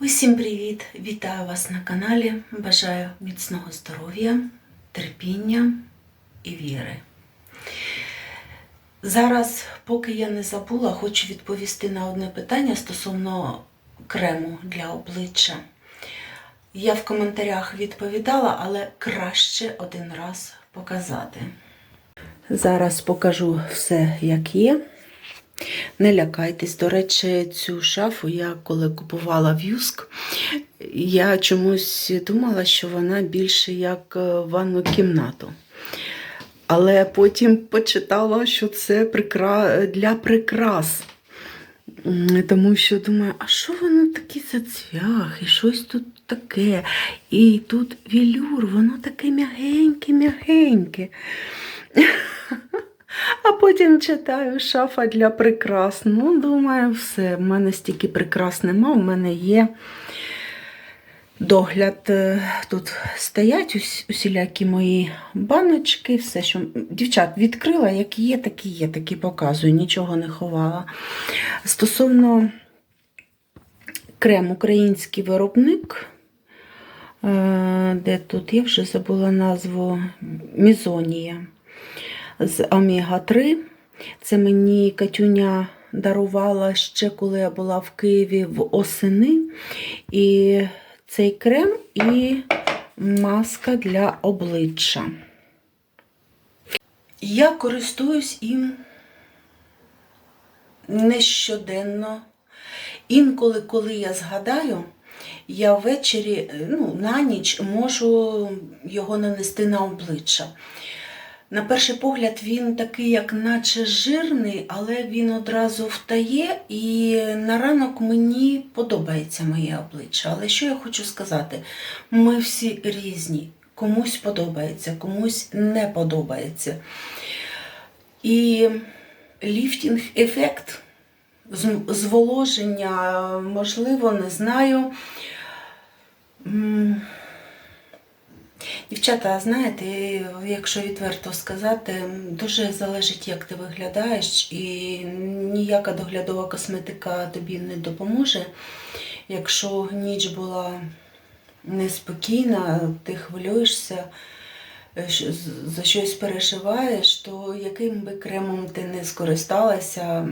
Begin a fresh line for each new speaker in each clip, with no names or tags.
Усім привіт! Вітаю вас на каналі. Бажаю міцного здоров'я, терпіння і віри. Зараз, поки я не забула, хочу відповісти на одне питання стосовно крему для обличчя. Я в коментарях відповідала, але краще один раз показати. Зараз покажу все, як є. Не лякайтесь. До речі, цю шафу я коли купувала в Юск, я чомусь думала, що вона більше як е, ванну кімнату. Але потім почитала, що це прикра... для прикрас. Тому що думаю, а що воно такі за цвях, і щось тут таке. І тут вілюр, воно таке м'ягеньке, м'ягеньке. А потім читаю шафа для прикрас. Ну, думаю, все. В мене стільки прикрас нема, в мене є догляд. Е, Тут стоять ус- усілякі мої баночки, все, що дівчат відкрила, які є, такі є, такі показую, нічого не ховала. Стосовно крем український виробник. е, Де тут? Я вже забула назву Мізонія з омега-3. Це мені Катюня дарувала ще коли я була в Києві в осени. І цей крем і маска для обличчя. Я користуюсь їм не щоденно. Інколи, коли я згадаю, я ввечері, ну, на ніч можу його нанести на обличчя. На перший погляд він такий, як наче жирний, але він одразу втає, і на ранок мені подобається моє обличчя. Але що я хочу сказати? Ми всі різні. Комусь подобається, комусь не подобається. І ліфтінг ефект, зволоження, можливо, не знаю. Дівчата, знаєте, якщо відверто сказати, дуже залежить, як ти виглядаєш, і ніяка доглядова косметика тобі не допоможе. Якщо ніч була неспокійна, ти хвилюєшся, е, за щось переживаєш, то яким би кремом ти не скористалася,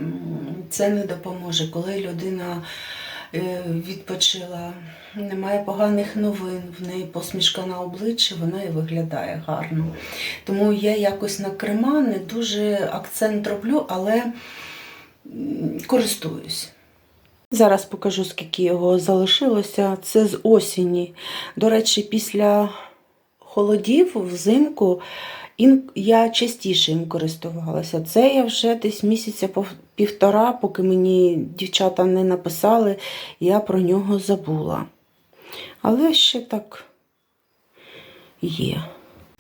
це не допоможе. Коли людина відпочила, немає поганих новин, в неї посмішка на обличчі, вона і виглядає гарно. Тому я якось на крема не дуже акцент роблю, але користуюсь. Зараз покажу, скільки його залишилося. Це з осені. До речі, після холодів взимку я частіше їм користувалася. Це я вже десь місяця півтора, поки мені дівчата не написали, я про нього забула. Але ще так є.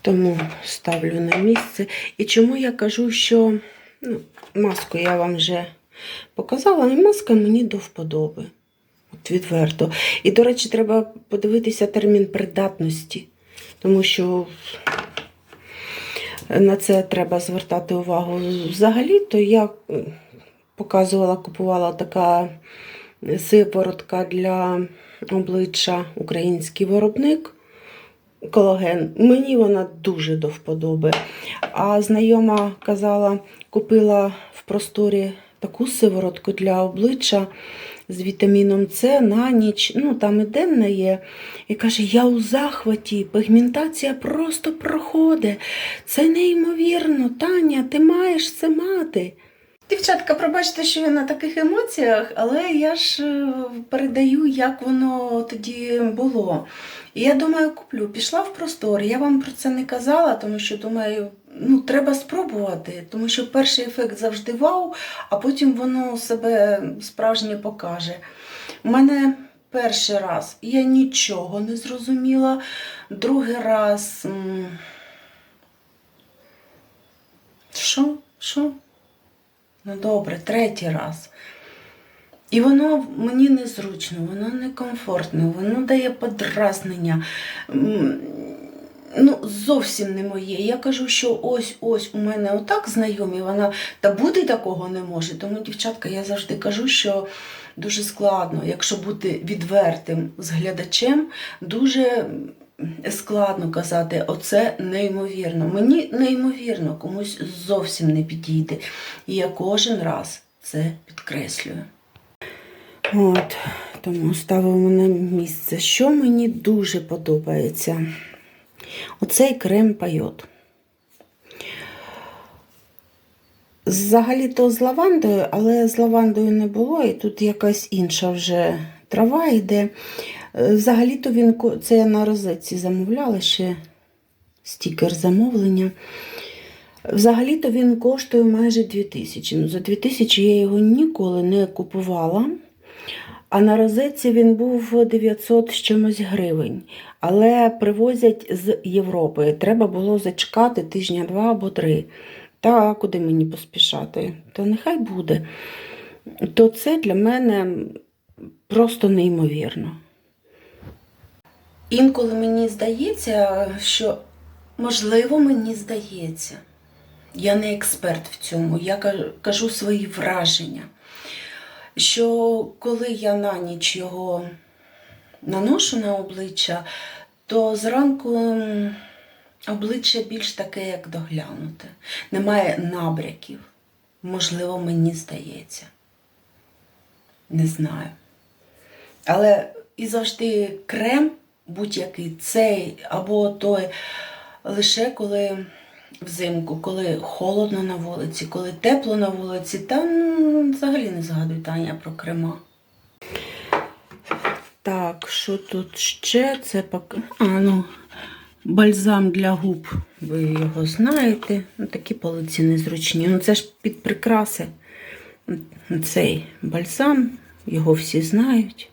Тому ставлю на місце. І чому я кажу, що ну, маску я вам вже показала, і маска мені до вподоби. От відверто. І, до речі, треба подивитися термін придатності, тому що на це треба звертати увагу. Взагалі, то я показувала, купувала така сиворотка для обличчя український виробник. Колаген. Мені вона дуже до вподоби. А знайома казала, купила в просторі таку сиворотку для обличчя з вітаміном С на ніч. Ну, там і денна є. І каже: я у захваті, пігментація просто проходить. Це неймовірно, Таня, ти маєш це мати. Дівчатка, пробачте, що я на таких емоціях, але я ж е, передаю, як воно тоді було. І я думаю, куплю. Пішла в простор. Я вам про це не казала, тому що думаю, ну треба спробувати, тому що перший ефект завжди вау, а потім воно себе справжнє покаже. У мене перший раз я нічого не зрозуміла. Другий раз. Що? Що? Ну добре, третій раз. І воно мені незручно, воно некомфортно, воно дає подразнення. Ну, зовсім не моє. Я кажу, що ось ось у мене отак знайомі, вона та бути такого не може. Тому, дівчатка, я завжди кажу, що дуже складно, якщо бути відвертим з глядачем, дуже складно казати, оце неймовірно. Мені неймовірно, комусь зовсім не підійде. І я кожен раз це підкреслюю. От, тому ставимо на місце. Що мені дуже подобається? Оцей крем пайот. Взагалі-то з лавандою, але з лавандою не було, і тут якась інша вже трава йде. Е, Взагалі-то він це я на розетці замовляла ще стікер замовлення. Взагалі-то він коштує майже 2000. Ну, за 2000 я його ніколи не купувала. А на розетці він був 900 з чимось гривень. Але привозять з Європи. Треба було зачекати тижня два або три. Та куди мені поспішати? То нехай буде. То це для мене просто неймовірно. Інколи мені здається, що можливо мені здається. Я не експерт в цьому, я кажу свої враження. Що коли я на ніч його наношу на обличчя, то зранку обличчя більш таке, як доглянуте. Немає набряків. Можливо, мені здається. Не знаю. Але і завжди крем будь-який, цей або той, лише коли взимку, коли холодно на вулиці, коли тепло на вулиці, там ну, взагалі не згадуй Таня про крема. Так, що тут ще? Це пак... а, ну, бальзам для губ. Ви його знаєте. Ну, такі полиці незручні. Ну, це ж під прикраси. Цей бальзам, його всі знають.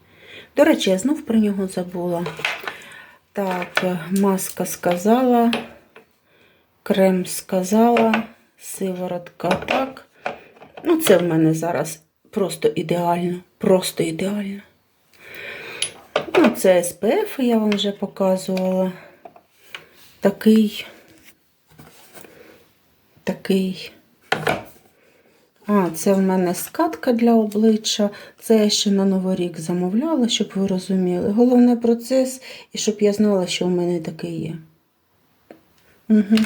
До речі, я знов про нього забула. Так, маска сказала, крем сказала, сиворотка так. Ну, це в мене зараз просто ідеально. Просто ідеально. Ну, це SPF я вам вже показувала. Такий. Такий. Це в мене скатка для обличчя. Це я ще на Новий рік замовляла, щоб ви розуміли. Головне процес, і щоб я знала, що в мене таке є. Угу.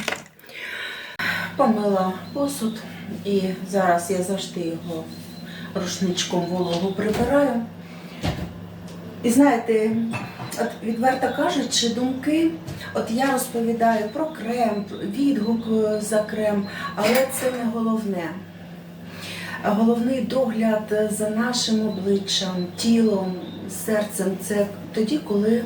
Помила посуд, і зараз я завжди його рушничком вологу прибираю. І знаєте, от відверто кажучи, думки, от я розповідаю про крем, відгук за крем, але це не головне. Головний догляд за нашим обличчям, тілом, серцем це тоді, коли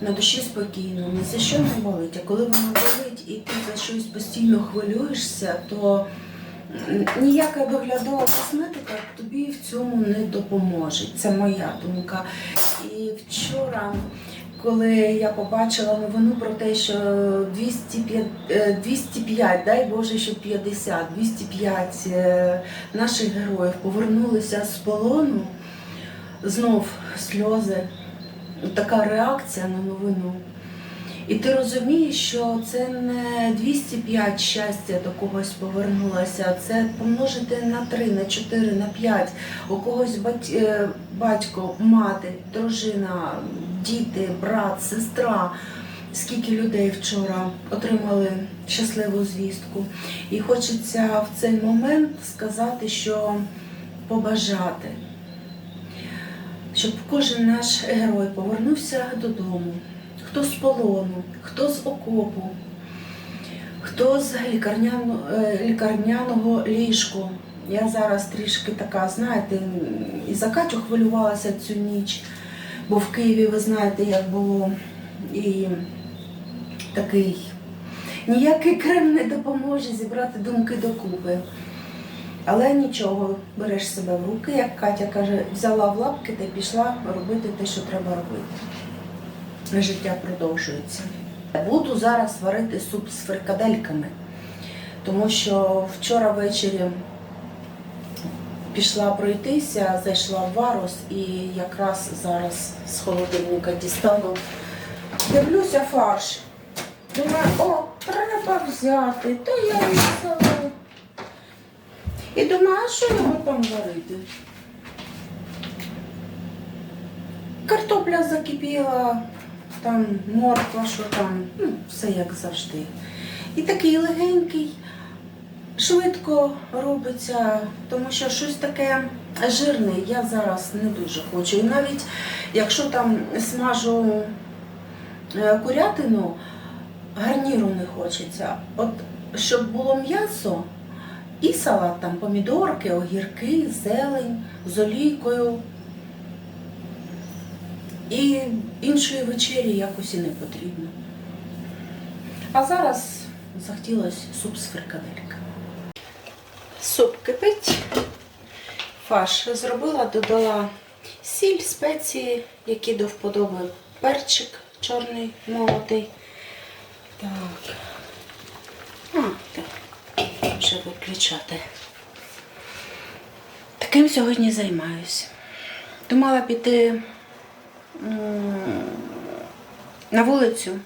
на душі спокійно, ні за що не болить. А коли воно болить і ти за щось постійно хвилюєшся, то ніяка доглядова косметика тобі в цьому не допоможе. Це моя думка. І вчора, коли я побачила новину про те, що 205, е, 205 дай Боже, що 50, 205 е, наших героїв повернулися з полону, знов сльози, така реакція на новину. І ти розумієш, що це не 205 щастя до когось повернулося, це помножити на 3, на 4, на 5. У когось е, батько, мати, дружина, діти, брат, сестра. Скільки людей вчора отримали щасливу звістку. І хочеться в цей момент сказати, що побажати, щоб кожен наш герой повернувся додому. Хто з полону, хто з окопу, хто з лікарняно, е, лікарняного ліжку. Я зараз трішки така, знаєте, і за Катю хвилювалася цю ніч, бо в Києві ви знаєте, як було. І такий ніякий крем не допоможе зібрати думки докупи. Але нічого, береш себе в руки, як Катя каже, взяла в лапки та пішла робити те, що треба робити. Життя продовжується. Буду зараз варити суп з фрикадельками, тому що вчора ввечері пішла пройтися, зайшла в варус і якраз зараз з холодильника дістану. Дивлюся фарш. Думаю, о, треба взяти, то я взяла. І думаю, а що його там варити? Картопля закипіла, там морква, що там, ну, все як завжди. І такий легенький, швидко робиться, тому що щось таке жирне я зараз не дуже хочу. І навіть якщо там смажу е, курятину, гарніру не хочеться. От щоб було м'ясо і салат, там помідорки, огірки, зелень з олійкою. І іншої вечері якось і не потрібно. А зараз захотілося суп з фрикадельками. Суп кипить. Фарш зробила, додала сіль, спеції, які до вподоби. Перчик чорний молотий. Так. А, так. Вже виключати. Таким сьогодні займаюся. Думала піти на вулицю,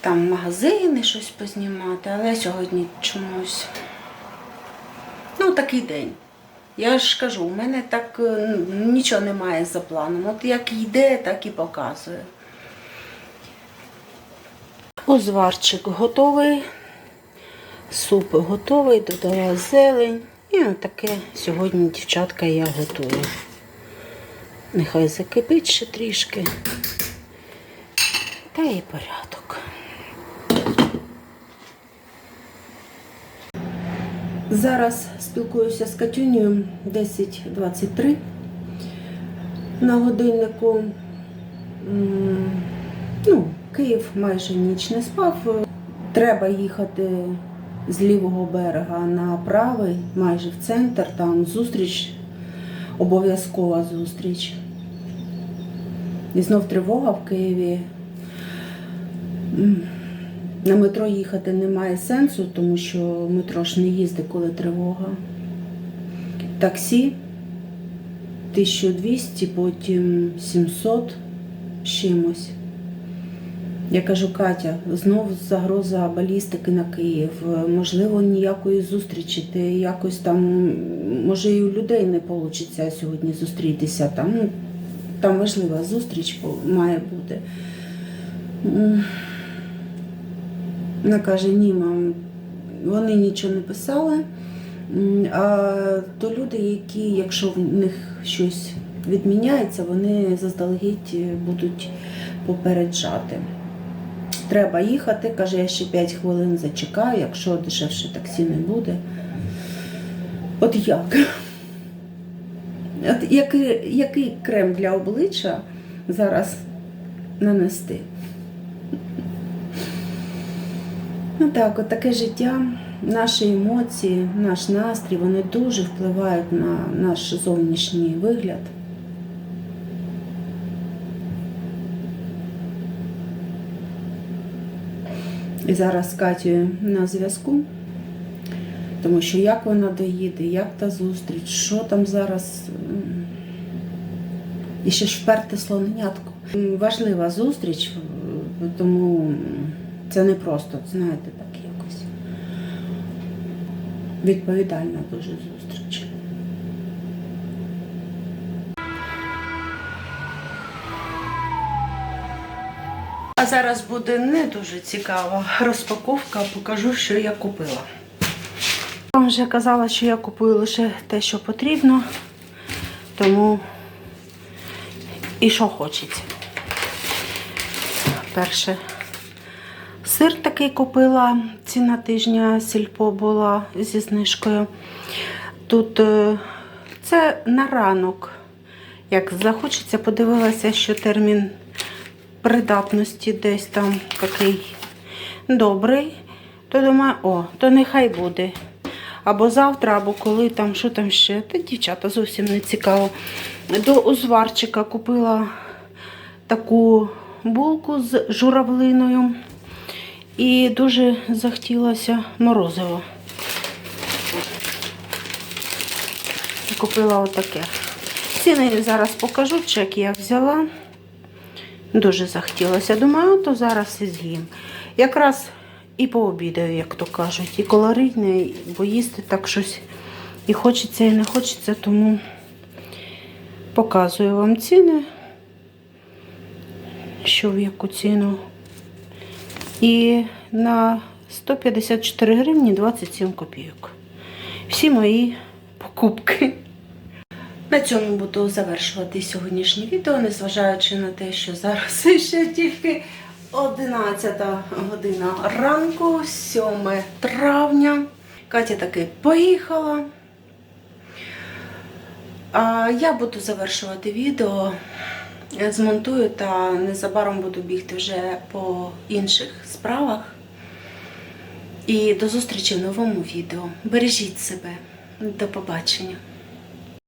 там магазини, щось познімати, але сьогодні чомусь. Ну, такий день. Я ж кажу, у мене так е, нічого немає за планом. От як йде, так і показує. Узварчик готовий, суп готовий, додала зелень. І таке сьогодні дівчатка я готую. Нехай закипить ще трішки. Та і порядок. Зараз спілкуюся з Катюнею 10.23 на годиннику. Ну, Київ майже ніч не спав. Треба їхати з лівого берега на правий, майже в центр. Там зустріч, обов'язкова зустріч. І знов тривога в Києві. На метро їхати немає сенсу, тому що метро ж не їздить, коли тривога. Таксі 1200, потім 700 з чимось. Я кажу, Катя, знов загроза балістики на Київ. Можливо, ніякої зустрічі. Ти якось там, може, і у людей не вийде сьогодні зустрітися. Там, ну, там важлива зустріч має бути. Вона каже, ні, мам, вони нічого не писали. А то люди, які, якщо в них щось відміняється, вони заздалегідь будуть попереджати. Треба їхати, каже, я ще 5 хвилин зачекаю, якщо дешевше таксі не буде. От як? От який, який крем для обличчя зараз нанести? Ну так, от таке життя, наші емоції, наш настрій, вони дуже впливають на наш зовнішній вигляд. І зараз з Катєю на зв'язку, тому що як вона доїде, як та зустріч, що там зараз. І ще ж вперте слоненятку. Важлива зустріч, тому це не просто, знаєте, так якось. Відповідальна дуже зустріч. А зараз буде не дуже цікава розпаковка, покажу, що я купила. Вам вже казала, що я купую лише те, що потрібно, тому і що хочеться. Перше сир такий купила, ціна тижня сільпо була зі знижкою. Тут е, це на ранок. Як захочеться, подивилася, що термін придатності десь там такий добрий, то думаю, о, то нехай буде. Або завтра, або коли там, що там ще. Та дівчата зовсім не цікаво. До узварчика купила таку булку з журавлиною. І дуже захотілося морозиво. Купила отаке. Ціни зараз покажу, чек я взяла. Дуже захотілося. Думаю, то зараз і з'їм. Якраз і пообідаю, як то кажуть, і калорійне, бо їсти так щось і хочеться, і не хочеться, тому показую вам ціни, що в яку ціну. І на 154 гривні 27 копійок. Всі мої покупки. На цьому буду завершувати сьогоднішнє відео, незважаючи на те, що зараз ще тільки 11 година ранку, 7 травня. Катя таки поїхала. А я буду завершувати відео, змонтую та незабаром буду бігти вже по інших справах. І до зустрічі в новому відео. Бережіть себе. До побачення.